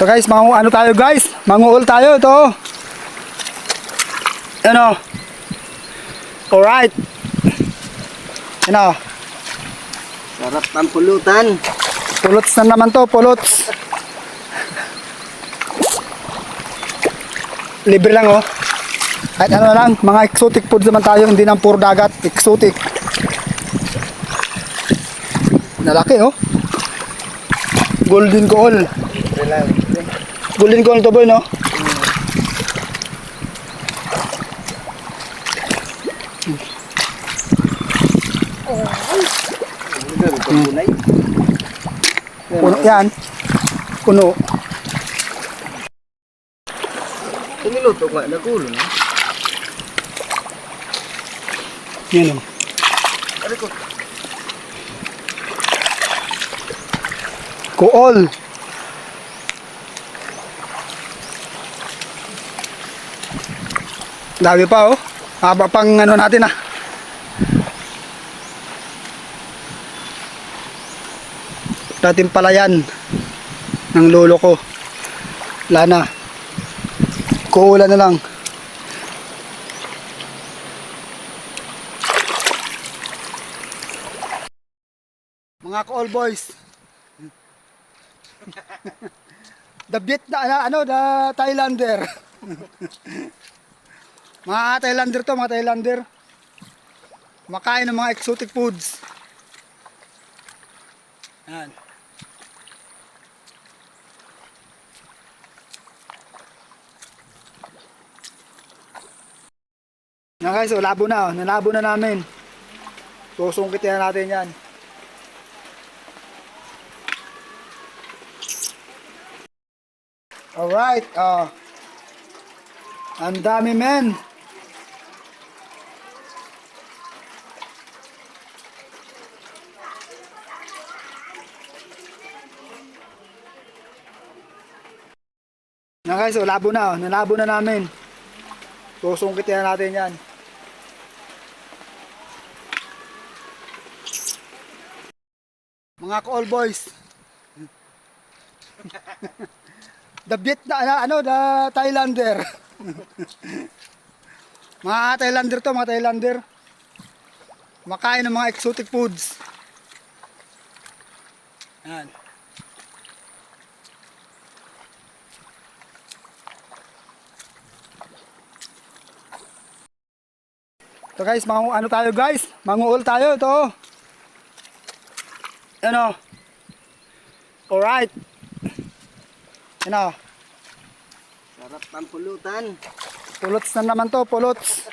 So guys, mangu ano tayo guys? Manguul tayo ito. Ano? Alright. Ano? Sarap ng pulutan. Pulots na naman to, pulots. Libre lang oh. Kahit ano lang, mga exotic foods naman tayo, hindi nang puro dagat, exotic. Nalaki oh. Golden libre. Golden goal to boy no? Puno yan. Puno. Tiniluto ka, nagulo na. Yan oh. Ano ko? Kuol. Dami pa oh. Haba pang ano natin ah. Dating palayan ng lolo ko. Wala na. Kuulan na lang. Mga ka-all boys, The Viet na na- ano, the Thailander. mga Thailander to, mga Thailander. Makain ng mga exotic foods. Yan. Yan guys, so labo na, oh. nalabo na namin. Susungkitin na natin yan. Alright, ah. ang dami men. Yan guys, so labo na, oh. nalabo na namin. Susungkitin na natin yan. Mga ka-all boys. The Viet na na- ano, the Thailander. mga Thailander to, mga Thailander. Makain ng mga exotic foods. Yan. So guys, mga ano tayo guys? Manguul tayo ito. Ano? Alright. Ano? Sarap ng pulutan. Pulots na naman to, pulots.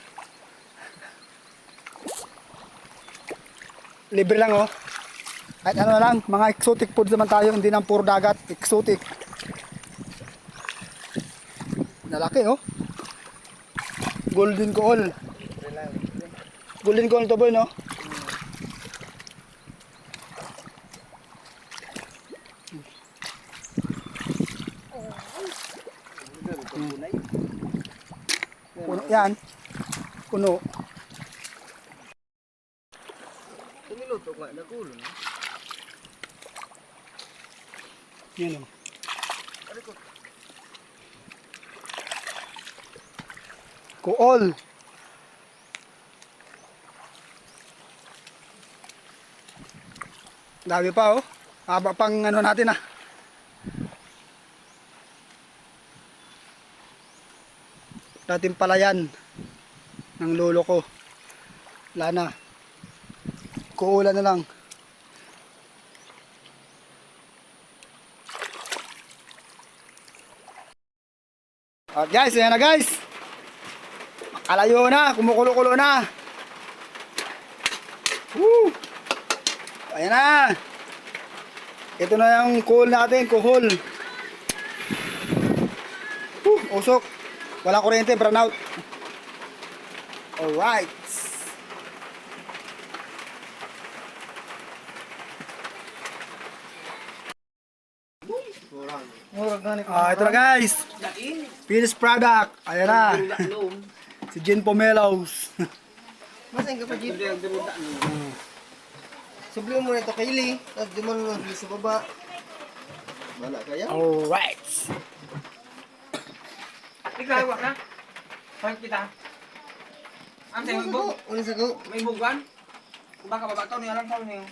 Libre lang oh. Kahit ano lang, mga exotic foods naman tayo, hindi nang puro dagat, exotic. Nalaki oh. Golden goal. Golden goal to boy no? Libre, may pagkulay. Puno yan. Puno. Tiniluto ka, nagulo na. Yan oh. Ko? Kuol. Dami pa oh. Haba pang ano natin ah. Dating palayan ng lolo ko. Wala na. Kuulan na lang. At guys, ayan na guys. Kalayo na, kumukulo-kulo na. Woo! Ayan na. Ito na yung cool natin, kuhol. Woo, usok. Walang kuryente, brown out. Alright. Ah, ito na guys. Finished product. Ayan na. si Jen Pomelos. Masayin ka pa, Jeep? Subli mo na ito kay Lee. Tapos di mo sa baba. Wala kaya? Alright. Wak na. Pag kita. Ang Ano tayo sa ko? ko? may bugan. Baka babato niya lang tao niyo.